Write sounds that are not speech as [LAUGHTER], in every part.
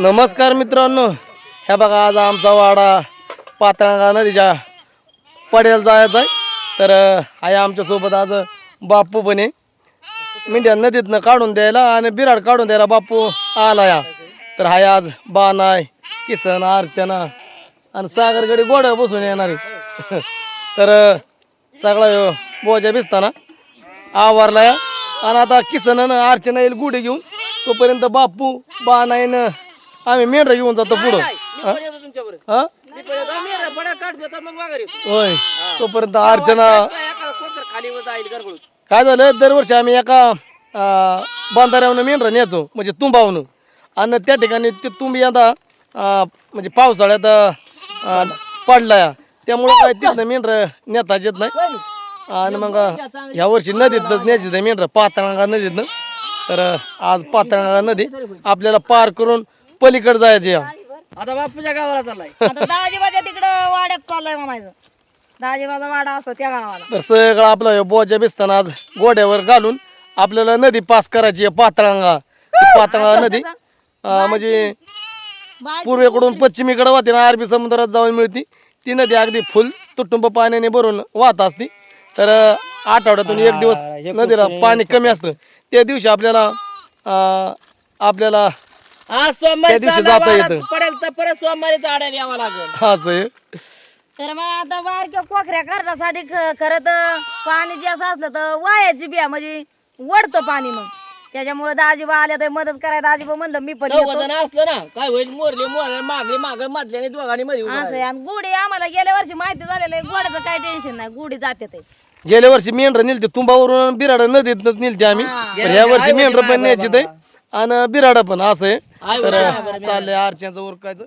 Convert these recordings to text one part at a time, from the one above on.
नमस्कार मित्रांनो. ह्या बघा आज आमचा वाडा पातळा नदीच्या पड्याला जायचा आहे. तर आहे आमच्यासोबत आज बापू पण आहे. मेंढ्या नदीतनं काढून द्यायला आणि बिराड काढून द्यायला बापू आला या. तर हाय आज बानाय किसन अर्चना आणि सागरकडे गोड्या बसून येणार आहे. तर सगळा बोजा भिजताना आवारला या. आणि आता किसन अर्चना येईल गुढे घेऊन. तोपर्यंत बापू बानायनं आम्ही मेंढरा घेऊन जातो पुढं. हा? हा? होय. तोपर्यंत अर्चना काय झालं? दरवर्षी आम्ही एका अं, बांधाऱ्यावरून मेंढरा न्यायचो म्हणजे तुंबावून आणि त्या ठिकाणी ते तुंबी आता अं, म्हणजे पावसाळ्यात अं, पडला त्यामुळं काय तिथलं मेंढर नेताच येत नाही. आणि मग ह्या वर्षी नदीतच न्यायची मेंढर. पातळगा नदीतनं. तर आज पातळगा नदी आपल्याला पार करून पलीकडे जायचं या. आता बापूच्या गावाला चाललाय. आता दाजीबाच्या तिकडं वाड्यात चाललंय म्हणायचं. दाजीबाचा वाडा असतो त्या गावाला. तर सगळं आपलं हे बोजा बिसताना आज गोड्यावर घालून आपल्याला नदी पास करायची आहे पातळांगा ती पातळांगा नदी. अं, म्हणजे पूर्वेकडून पश्चिमेकडे वाहते ना अरबी समुद्रात जाऊन मिळती. ती नदी अगदी फुल तुटुंब पाण्याने भरून वाहत असते. तर अं, आठवड्यातून एक दिवस नदीला पाणी कमी असतं. त्या दिवशी आपल्याला अं, आपल्याला आज त्या सोमवारी दिवशी जाता येतं. पडेल तर परत सोमवारी झाडायला यावं लागेल. असं आहे. तर मग आता बारक्या कोकऱ्या करण्यासाठी ख- खरं तर पाणी जास्त असलं तर वायाची बिया म्हणजे वडतं पाणी मग. त्याच्यामुळे दाजीबा आल्या तर मदत करायला दाजीबा म्हणलं मी पण येतो. जण असलं ना काय होईल मोरले मोर मागली माग मधल्याने दोघांनी मध्ये उभं असं आहे. आणि गुढी आम्हाला गेल्या वर्षी माहिती झालेलं आहे गोड्याचं काही टेन्शन नाही गुढी जाते ते. गेल्या वर्षी मेंढर नेलते तुंबावरून बिराड नदीतनच नेलते आम्ही. पण ह्या वर्षी मेंढर पण न्यायची ते आणि बिराड पण असं आहे तर. चाललंय आरच्यांचं उरकायचं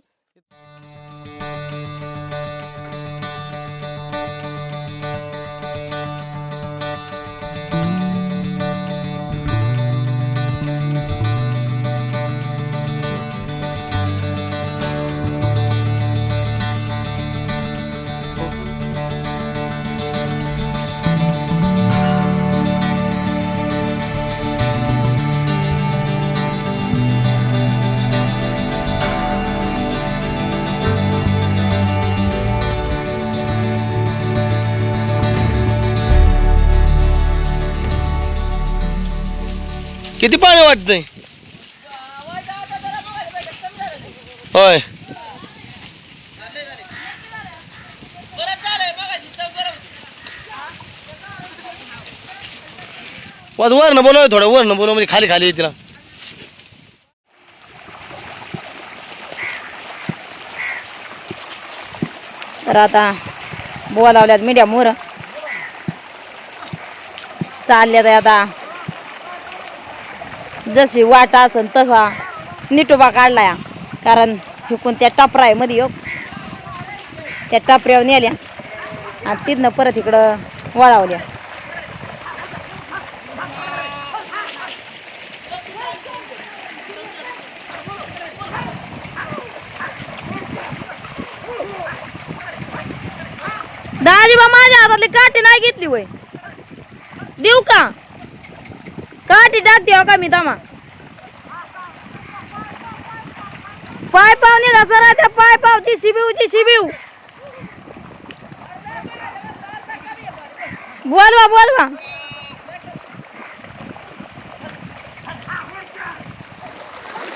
किती पाणी वाटतंय? होय. वर वरनं बोलव थोडं वरनं बोलव म्हणजे खाली खाली येतील तर आता बोलावल्यात मीडिया मोर. चालल्यात आता. जशी वाटा असन तसा निटोबा काढला या. कारण हिकून त्या टपरा आहे मध्ये योग हो. त्या टपऱ्यावर नेल्या. आणि तिथनं परत इकडं वळावल्या. दाजीबा माझ्या हातातली काठी नाही घेतली वय. देऊ का? काठी टाकते हो का मी तमा पाय पाव निघा सरा त्या पाय पावची शिबिवची शिबिव बोलवा बोलवा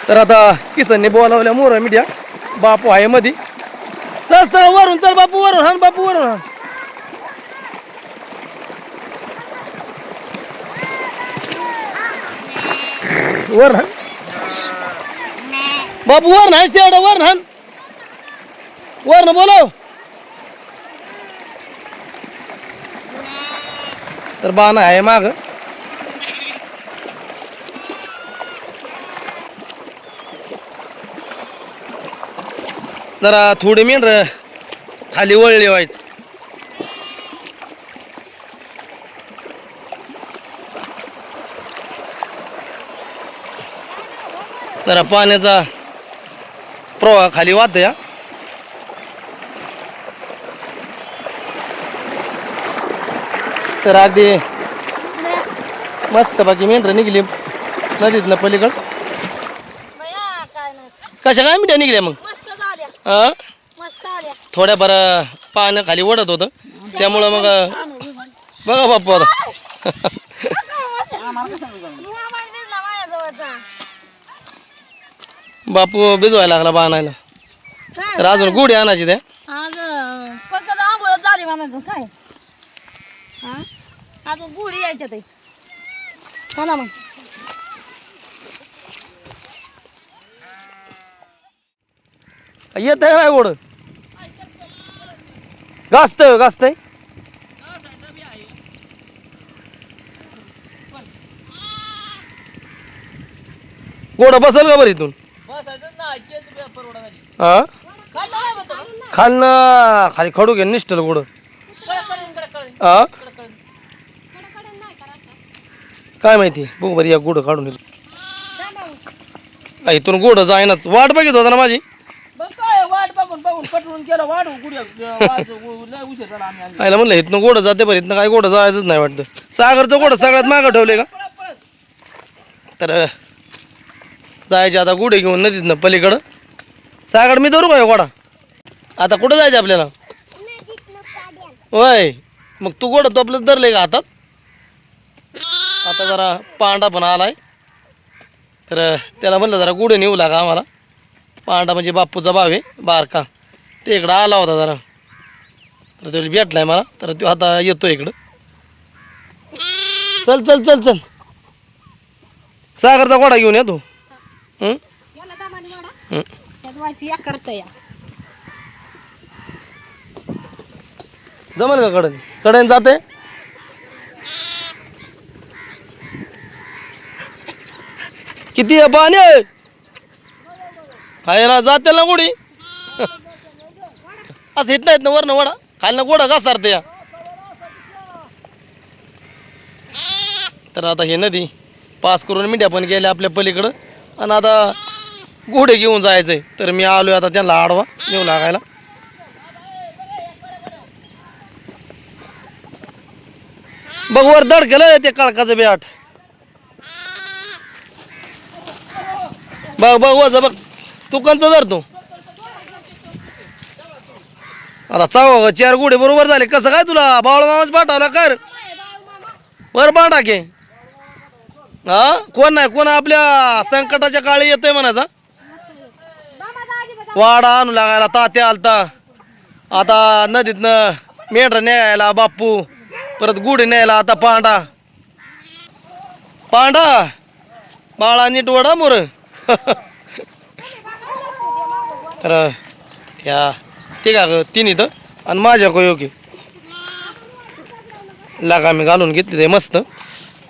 तर आता किसनने बोलावल्या मोर मीडिया. बापू आहे मधी. चल चल वरून चल बापू वरून हान बापू वरून हाण. वर हाण. बापू वर नाही शेवडा वर हान वर बोलव तर बाण आहे माग. जरा थोडी मेंढर खाली वळली व्हायचं. जरा पाण्याचा प्रवाह खाली वाहत या. तर अगदी मस्त बाकी मेंढर निघली पलीकड. काय काय नाही. कशा काय मिठ्या निघल्या मग? हा थोड्या बरं पानं खाली ओढत होतं. त्यामुळं मग बघा बाप्पू बापू भिजवायला लागला बाणायला काय तर अजून गुढी आणायची त्या आज पक्क आंघोळ झाली म्हणायचं काय? हा? अजून गुढी यायच्या ते चला मग. येत आहे काय गोड गाजत गाजतंय. गोड बसल का बरं इथून? हा खालनं खाली खडू घे निष्ठल गोड. हा काय माहिती बघ बरं या गुड काढून इथून गुड जाईनाच. वाट बघित होता ना माझी? वाट बघून बघून पटवून वाढू उशीर झाला आम्ही म्हणलं इथनं गोड जाते बरं इथनं काय गोड जायचंच नाही वाटतं. सागरचं गोड सगळ्यात मागं ठेवले का? तर जायचे आता गुढे घेऊन नदीतनं? पलीकडं? सागर मी धरू का गोडा आता कुठं जायचं आपल्याला? होय. मग तू गोड तो आपलं धरले का हातात? आता जरा पांडा पण आलाय. तर त्याला म्हणलं जरा गुढे नेऊ लागा आम्हाला. पांडा म्हणजे बापूचा भाव आहे बारका. ते इकडं आला होता जरा. तर तो भेटलाय मला. तर तो आता येतो इकडं. चल चल चल चल. सागरचा गोडा घेऊन हं. या जमेल का कडन कडन जाते? किती आहे पाणी? खायला जाते ना गोडी असं येत नाहीत ना वरनं वडा? खायला गोडा का सारते या. तर आता हे नदी पास करून मिठ्या पण गेल्या आपल्या पलीकडं. आणि आता घोडे घेऊन जायचंय. तर मी आलोय आता त्यांना आडवा नेऊ लागायला. बघ वर दड गेलं ते काळकाचं बॅट. बघ बघ वज बघ. तू कोणतं धर तू. आता चाव चार गुढे बरोबर झाले. कसं काय तुला बावळ मामाच पाठवला? कर. वर बांधा घे हा? कोण नाही कोण आपल्या संकटाच्या काळी येतंय म्हणायचं वाडा आणू लागायला तात्या आलता. आता नदीतनं मेंढर न्यायला बाप्पू. परत गुढी न्यायला आता पांडा. पांडा? बाळा नीट वडा मोर. तर या. ते का ग तीन इथं? आणि माझ्या को योग्य लागा मी घालून घेतली ते मस्त.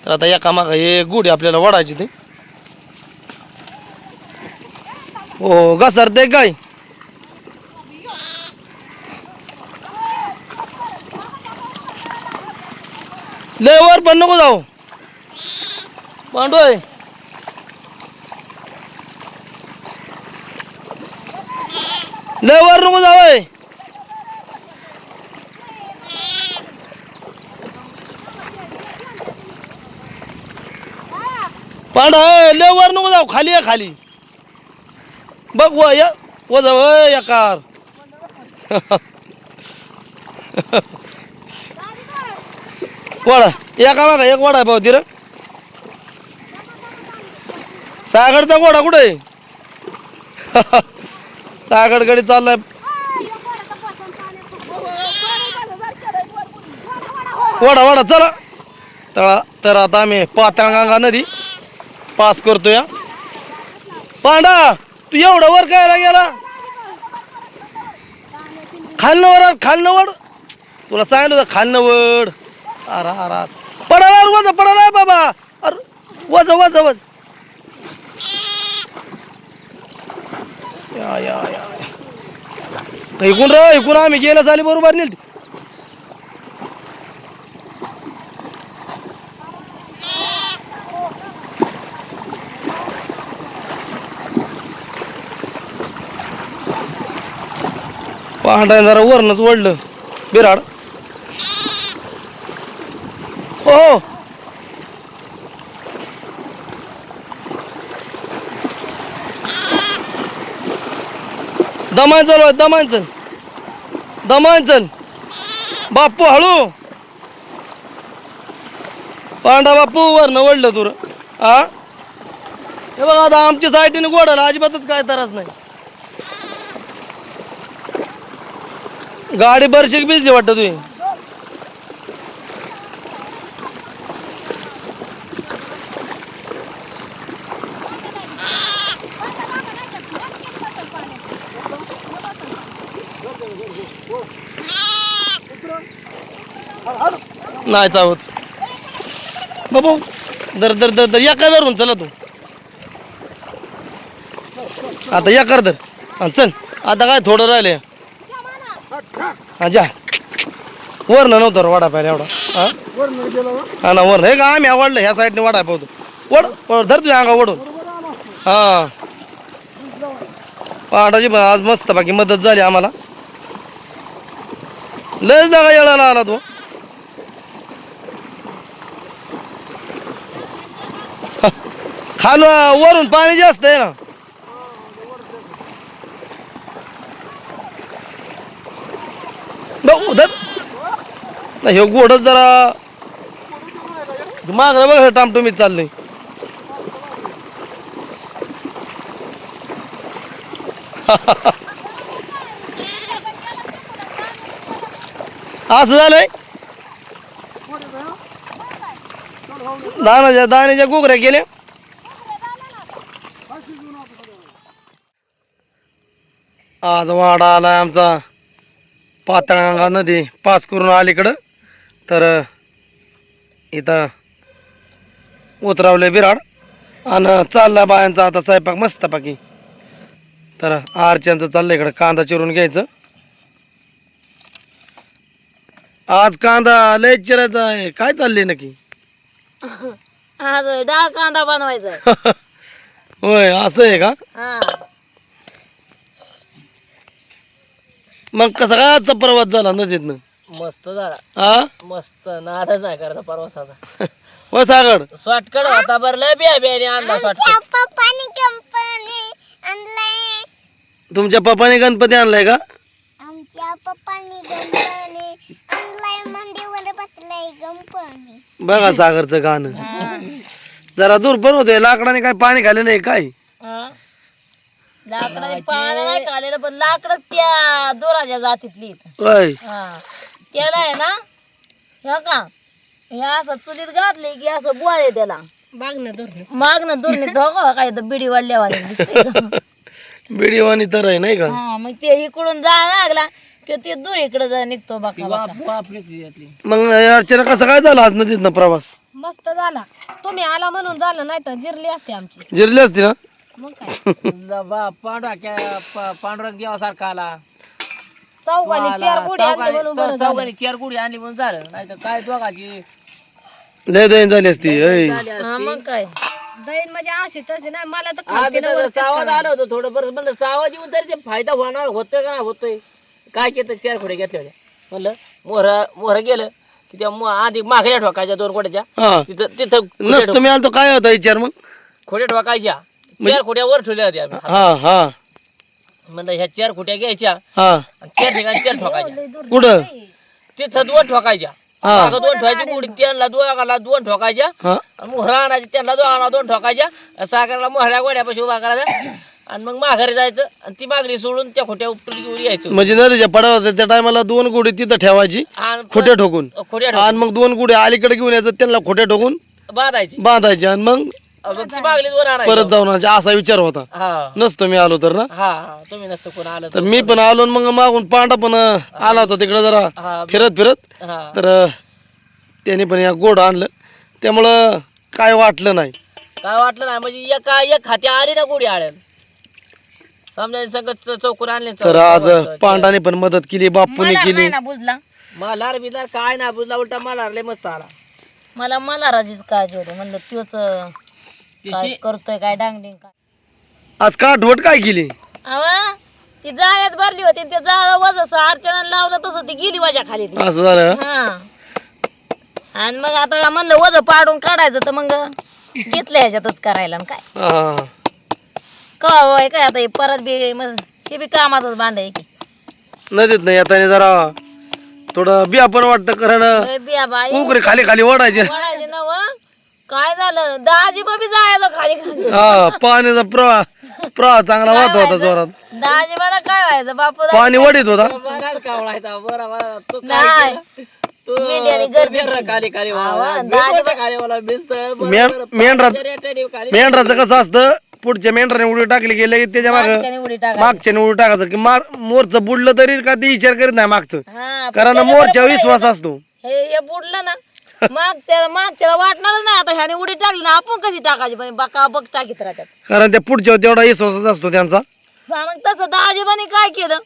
तर आता एका मागं हे गुढी आपल्याला वाढायची ते. हो घसर ते काय? लय वर पण नको जाऊ. पांडोय लय वर नको जाऊ पण लय वर नको जाऊ खाली आहे खाली. बघ व या व जाऊ या कार वडा एका मागा एक वडा भाऊ रे सागडचा वडा कुठे आहे? [LAUGHS] सागरकडे चाललाय. वडा वडा चला. तर तर आता आम्ही पातळगंगा नदी पास करतो या. पांडा तू एवढा वर कायला गेला? खालनं वर खालनं वड. तुला सांगितलं होतं खालनं वड. अरा अरा पडाला वज पडाला बाबा. अरे वज वज वज. या या या ऐकून इकून रे इकून आम्ही गेलं झाली बरोबर नेली पांढऱ्या जरा वरनच वडलं बिराड. हो, हो दमान चल दमान चल. दमान चल. बाप्पू हळू. पांडा बाप्पू वरण नवडलं तुर. हा हे बघा आता आमच्या साईटीने गोडाला अजिबातच काय त्रास नाही. गाडी बरशी भिजली वाटत तुम्ही नाही चावत. बाबू दर दर दर दर एका धरून चला तू. आता या कर दर चल. आता काय थोडं राहिले. हा जा. वर ना नव्हतं वाडा पाहिला एवढा. हा? हा ना वर हे का आम्ही आवडलं ह्या साईडने वाडा पाहतो वड वड, धर तुझ्या अंगा ओढून हा. पहाटाची पण आज मस्त बाकी मदत झाली आम्हाला. लयच जागा येळाला आला तो. खाल वरून पाणी जास्त आहे ना. उधर. नाही हे गोडच जरा माग बघ टामटुमीत चाललंय. [LAUGHS] असं झालंय? दानाच्या दाण्याच्या गुगऱ्या गेल्या आज वाडा आला आमचा. पातळगंगा नदी पास करून अलीकडं. तर इथं उतरावले बिराड. आणि चालला बायांचा आता स्वयंपाक मस्त पाकी तर आरच्यांचं चाललं इकडं कांदा चिरून घ्यायचं. आज कांदा लय चिरायचा आहे. काय चाललंय नक्की? [LAUGHS] आज डाळ कांदा बनवायचा. [LAUGHS] होय असं आहे का हा मग कसा काय आजचा प्रवास झाला नदीतनं? मस्त झाला. हा मस्त. नादच नाही करता प्रवासाचा [LAUGHS] व सागड शॉर्टकट होता बरं लय बिया बियाने आणला शॉर्टकट. पप्पानी कंपनी आणलाय. तुमच्या पप्पाने गणपती आणलाय का? आमच्या पप्पानी गंपणी आणलाय मंडीवर बसलाय गंपणी बघा सागरचं गाणं. जरा दूर पण होते लाकडाने काय पाणी खाल्लं नाही काय? लाकडाने पाणी नाही खालेलं पण लाकडं त्या दोराच्या जातीतली. होय हा. त्याला आहे ना हे का हे असं चुलीत घातले की असं बोळे त्याला. मागणं मागणं दुर्नी धोका काय तर बिडी वाढल्यावाने दिसतंय. [LAUGHS] बिडीवानी तर आहे नाही का? हा मग ते इकडून जायला लागला की ते दूर इकडे जा निघतो बाका मग अर्चना कसा काय झाला आज नदीतनं प्रवास? मस्त झाला. तुम्ही आला म्हणून झालं नाही तर जिरली असते आमची. जिरली असती ना? मग काय? पांडुरंग देवासारखा आला. चौघांनी चार गुढी आणली म्हणून बरं झालं. चौघांनी चार गुढी आणली म्हणून झालं. नाही तर काय दोघाची? लय दयन झाली असती ऐ. हा मग काय? दैन म्हणजे अशी तशी नाही मला तर आम्ही खालती तर नवरच सावध करायला. आलो होतो थोडं बरं म्हणलं सावध येऊन तरी ते फायदा होणार होतोय का नाही होतोय? काय केलं चार खोडे घेतले होते म्हणलं मोहर मोहर गेलं की त्या मो- आधी मागे ठोकायच्या दोन खोड्याच्या हा. तिथं तिथं नसतं मी काय होता विचार मग? ठो- खोडे ठोकायच्या. चार खोड्या वर ठेवल्या होत्या आम्ही. हा हा. म्हणलं ह्या चार खोट्या घ्यायच्या हा. आणि चार ठिकाणी चार ठोकायच्या. कुठं? तिथं दोन ठोकायच्या. हा. मागं दोन ठोकायची गुढी त्यांना दोघाला दोन ठोकायच्या हा. आणि मोहरा आणायची त्यांना दोघाला दोन ठोकायच्या सागरला मोहऱ्या गोड्यापाशी उभा करायचा आणि मग माघारी जायचं आणि ती मागणी सोडून त्या खोट्या उपटून घेऊन यायचं. म्हणजे नदीच्या पडावर त्या टायमाला दोन गुढी तिथं ठेवायची आणि खोट्या ठोकून. खोट्या आणि मग दोन गुढी अलीकडे घेऊन यायचं त्यांना खोट्या ठोकून बांधायची. बांधायचे आणि मग मग ती मागणी वर आणायची परत जाऊन आणायचे असा विचार होता. हा नसतो मी आलो तर ना? हा हा. तुम्ही नसतं कोण आलं तर मी पण आलो आणि मग मागून पांडा पण आला होता तिकडे जरा हा फिरत फिरत. हा. तर त्याने पण या गोड आणलं. त्यामुळं काय वाटलं नाही. काय वाटलं नाही? म्हणजे एका एक हाती आली ना गोडी आळ्यान? समजा संगत चौकून आणले तर आज पांडाने पण मदत केली बापूने मलार केली. नाही ना बुजला. मलार बिलार काय ना बुजला उलटा मलार लय मस्त आला. मला मला राजीच काळजी होती म्हणलं त्योच काय करतोय काय डांगडिंग काय? आज का आठवट काय केली? अवा ती जाळ्यात भरली होती ते जाळ वजस अर्चना लावलं तसं ती गेली वजा खाली ती. असं झालं? हा. आणि मग आता म्हणलं वज पाडून काढायचं तर मग घेतलं ह्याच्यातच करायला आणि काय. हा काय आता हे परत बी मग हे बी कामाचंच भांड आहे की. नदीत नाही येताना जरा थोडं बिया पण वाटतं कारण लय बिया बाई. उकरे खाली खाली ओढायचे. वळायचे ना व. काय झालं? दाजी बाबी जायला खाली खाली. हा पाण्याचा प्रवाह प्रवाह चांगला वाहत होता जोरात. दाजी मला काय व्हायचं? बापू पाणी वडीत होता. मगाच कावळायचा बरं बरं. तो काय नाही. केलं? तो मेंढ्याने तो गर्दी मेंढरा केली. खाली खाली आवा, वाहला. दाजी बेपत्ता खाली वाहला, बिस्तळ, बरं, में- बरं, मेंढरा- पाण्याच्या रेट्याने खाली मेंढराचं कसं असतं पुढच्या मेंढराने उडी टाकली गेलं की त्याच्या माग त्याने उडी टाका मागच्याने उडी टाकायचं. की मार मोरचं बुडलं तरी का ते विचार करीत नाही मागचं. हा पण कारण मोरच्या बरोबर विश्वास असतो. हे हे बुडलं ना माग त्याला माग त्याला वाटणारच नाही आता ह्याने उडी टाकली ना आपण कशी टाकायची? पण बका बघ टाकीत राहतात. कारण त्या पुढच्या तेवढा विश्वासच असतो त्यांचा. हा, मग तसं दाजीबाने काय केलं?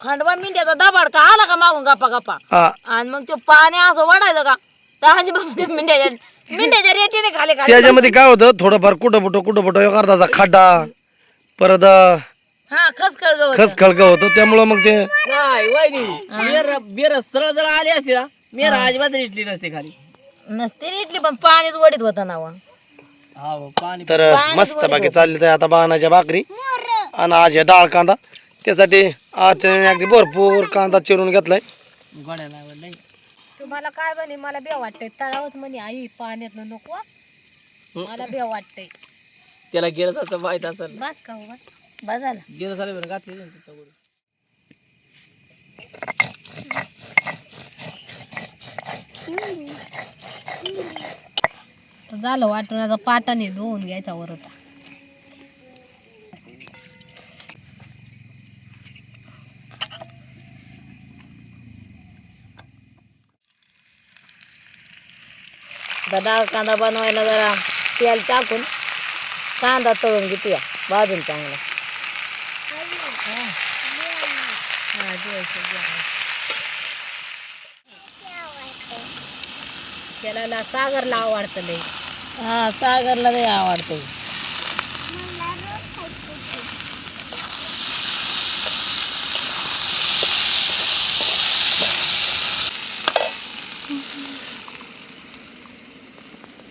खंडवा मिंड्याचा दबाड का आला का मागून गप्पा गप्पा? हा. आणि मग ते पाणी असं वाढायचं का? दाजीबाने मिंड्याच्या मिंड्याच्या रेटीने खाली खाली त्याच्यामध्ये काय होतं? थोडंफार कुठं फुटो कुठं फुटो एक अर्धाचा खड्डा परत अं, हा खसखळ गवत. होतं त्यामुळं मग ते नाही वहिनी बेर बेर सरळ जर आली असती ना मेरा अजिबात इटली नसते खाली. नसते रेटली पण पाणीच वडीत होतं ना व. हा पाणी तर मस्त बाकी चालली तर आता बाणाच्या भाकरी आणि आज हे डाळ कांदा. त्यासाठी आज अगदी भरपूर कांदा चिरून घेतलाय. गोड्या नाही नाही तुम्हाला काय म्हणे मला बे वाटतंय. तळावत म्हणे आई पाण्यात नको मला बे वाटतंय. त्याला गेलं असं माहीत असेल. बस का हो बस. झालं. गेलं बरं घातली ना तिथं वर. झालं वाटून आता पाटाने धुवून घ्यायचा वरोटा आता डाळ कांदा बनवायला जरा तेल टाकून कांदा तळून घेतोया भाजून चांगला. त्याला सागरला आवडतं लई हा सागरला लई आवडते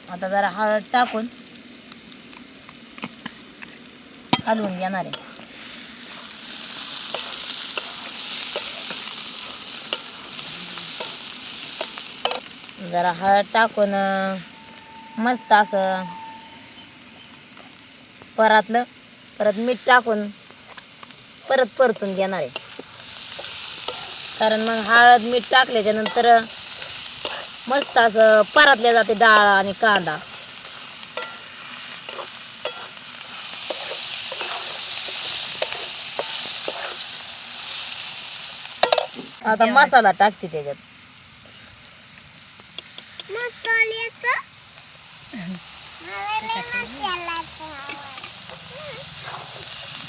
आता जरा हळद टाकून हलवून घेणार आहे. जरा हळद टाकून मस्त असं. परातलं परत मीठ टाकून परत परतून घेणार आहे. कारण मग हळद मीठ टाकल्याच्या नंतर मस्त असं परातल्या जाते डाळ आणि कांदा. आता मसाला टाकते त्याच्यात.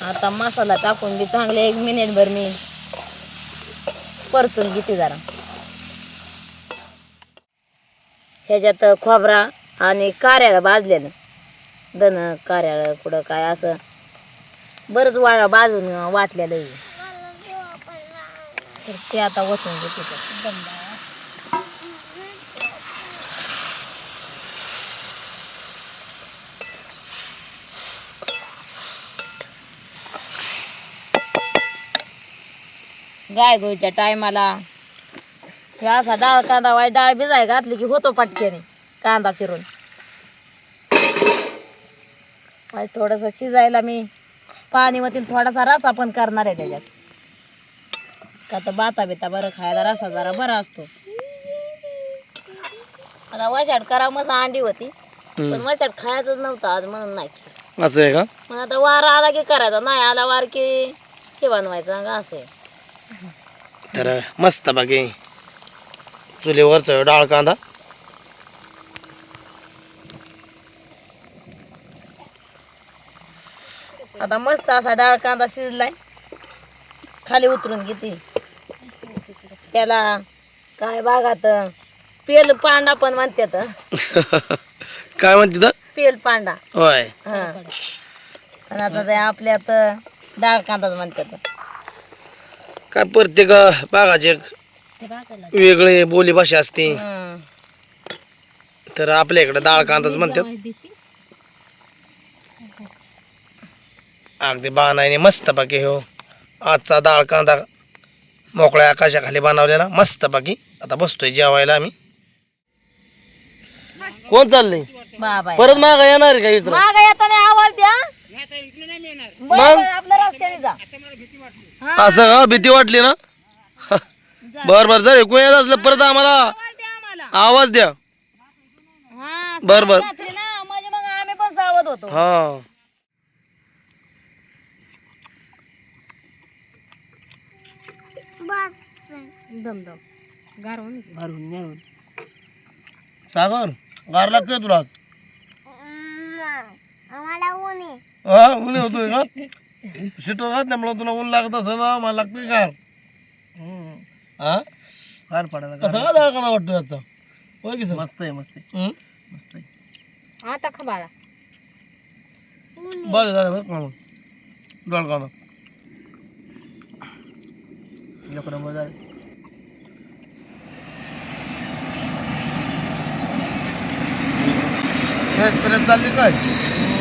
आता मसाला टाकून दे चांगले एक मिनिट भर मी परतून घेते जरा. ह्याच्यात खोबरा आणि कार्याला भाजलेलं. दन कार्याला कुठं काय असं. बरंच वाळा बाजून वाटलेलं आहे. ते आता वचून घेते. गाय गोयच्या टायमाला. हे असा डाळ कांदा वाय डाळ भिजाय घातली की होतो पटक्याने कांदा चिरून. वाय थोडंसं शिजायला मी पाणी मधील थोडासा रसा पण करणार आहे त्याच्यात. का तर बाता बिता बरं खायला रसा जरा बरा असतो. आता वशाट करा मस्त अंडी होती. पण वशाट खायचंच नव्हतं आज म्हणून नाही. असं आहे का? मग आता वार आला की करायचा नाही आला वार की हे बनवायचं असं आहे. तर मस्त बाकी. चुलीवरचं डाळ कांदा. आता मस्त असा डाळ कांदा शिजलाय. खाली उतरून घेते. त्याला काय बागात पेल पांडा पण म्हणतात काय म्हणते पेल पांडा होय. आणि आता ते आपल्यात डाळ कांदाच म्हणतात काय प्रत्येक एक वेगळी बोली भाषा असते. तर आपल्या इकडे डाळ कांदाच म्हणतात. अगदी बाणाने मस्त बाकी हो. आजचा डाळ कांदा मोकळ्या आकाशाखाली बनवलेला मस्त बाकी आता बसतोय जेवायला आम्ही. कोण चाललंय? परत माग येणार का इथं? माग येताना आवाज द्या. बरं, बरं, आपल्या रस्त्याने जा. हा, असं का? भीती वाटली ना? बर [LAUGHS] बर जर ऐकून येत असलं परत आम्हाला आवाज द्या आम्हाला. आवाज द्या. हा बर बर. ना म्हणजे मग आम्ही पण सावध होतो. हा. दम दम गारवून सागर गार लागतोय तुला आज? हा ऊन होतोय का? शिटो का त्यामुळे तुला ऊन लागत असं ना मला लागतोय गार हा? पडायला कसा का दळकाना वाटतोय आजचा? होय की मस्त आहे मस्त आहे. मस्त आहे. आता खबाळा बरं झालं बरं का दळकाना एक नंबर झालं. चालली काय?